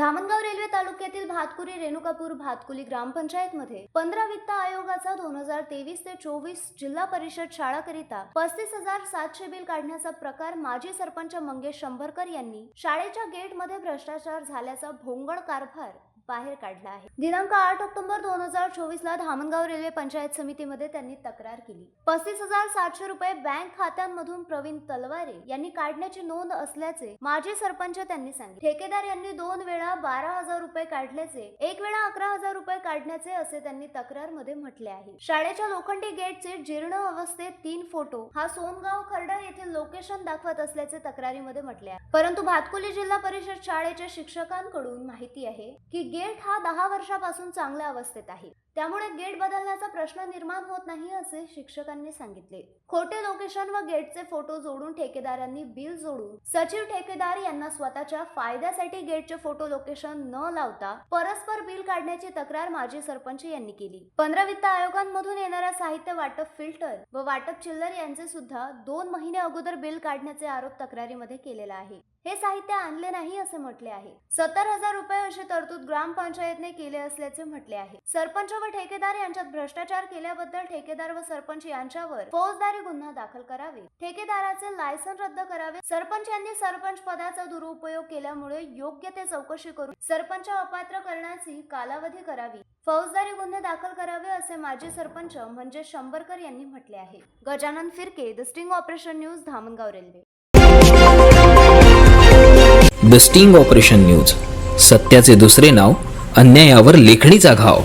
Dhamangaon railway तालुक्यातील भातकुरी रेणुकापूर भातकुली ग्रामपंचायतमध्ये पंधरा वित्त आयोगाचा दोन हजार तेवीस ते चोवीस जिल्हा परिषद शाळाकरिता पस्तीस हजार सातशे बिल काढण्याचा प्रकार माजी सरपंच मंगेश शंभरकर यांनी शाळेच्या गेटमध्ये भ्रष्टाचार झाल्याचा भोंगळ कारभार बाहेर काढला आहे. दिनांक आठ ऑक्टोबर दोन हजार चोवीस ला धामणगाव रेल्वे पंचायत समितीमध्ये त्यांनी तक्रार केली. पस्तीस हजार सातशे रुपये बँक खात्यांमधून प्रवीण तलवारे यांनी काढण्याची नोंद असल्याचे माजी सरपंच त्यांनी सांगितले. ठेकेदार यांनी दोन वेळा बारा हजार रुपये काढल्याचे एक वेळा अकरा हजार रुपये काढण्याचे असे त्यांनी तक्रारमध्ये म्हटले आहे. शाळेच्या लोखंडी गेटचे जीर्ण अवस्थेत तीन फोटो हा सोनगाव खर्डा येथील लोकेशन दाखवत असल्याचे तक्रारीमध्ये म्हटले आहे. परंतु भातकुली जिल्हा परिषद शाळेच्या शिक्षकांकडून माहिती आहे की गेट हा दहा वर्षापासून चांगल्या अवस्थेत आहे. त्यामुळे गेट बदलण्याचा प्रश्न निर्माण होत नाही असे शिक्षकांनी सांगितले. खोटे लोकेशन व गेटचे फोटो जोडून ठेकेदारांनी बिल जोडून सचिव ठेकेदार यांना स्वतःच्या फायद्यासाठी गेटचे फोटो लोकेशन न लावता परस्पर बिल काढण्याची तक्रार माजी सरपंच यांनी केली. पंधरा वित्त आयोगांमधून येणाऱ्या साहित्य वाटप फिल्टर व वाटप चिल्लर यांचे सुद्धा दोन महिने अगोदर बिल काढण्याचे आरोप तक्रारीमध्ये केलेला आहे. हे साहित्य आणले नाही असे म्हटले आहे. सत्तर हजार रुपये अशी तरतूद ग्रामपंचायतने केले असल्याचे म्हटले आहे. सरपंच व ठेकेदार यांच्यात भ्रष्टाचार केल्याबद्दल ठेकेदार व सरपंच यांच्यावर फौजदारी गुन्हा दाखल करावे. ठेकेदाराचे लायसन रद्द करावे. सरपंच यांनी सरपंच पदाचा दुरुपयोग केल्यामुळे योग्य ते चौकशी करून सरपंच अपात्र करण्याची कालावधी करावी. फौजदारी गुन्हे दाखल करावे असे माजी सरपंच म्हणजे शंभरकर यांनी म्हटले आहे. Gajanan Phirke the sting operation news Dhamangaon railway. The sting operation news. सत्याचे दुसरे नाव अन्यायावर लेखणीचा घाव.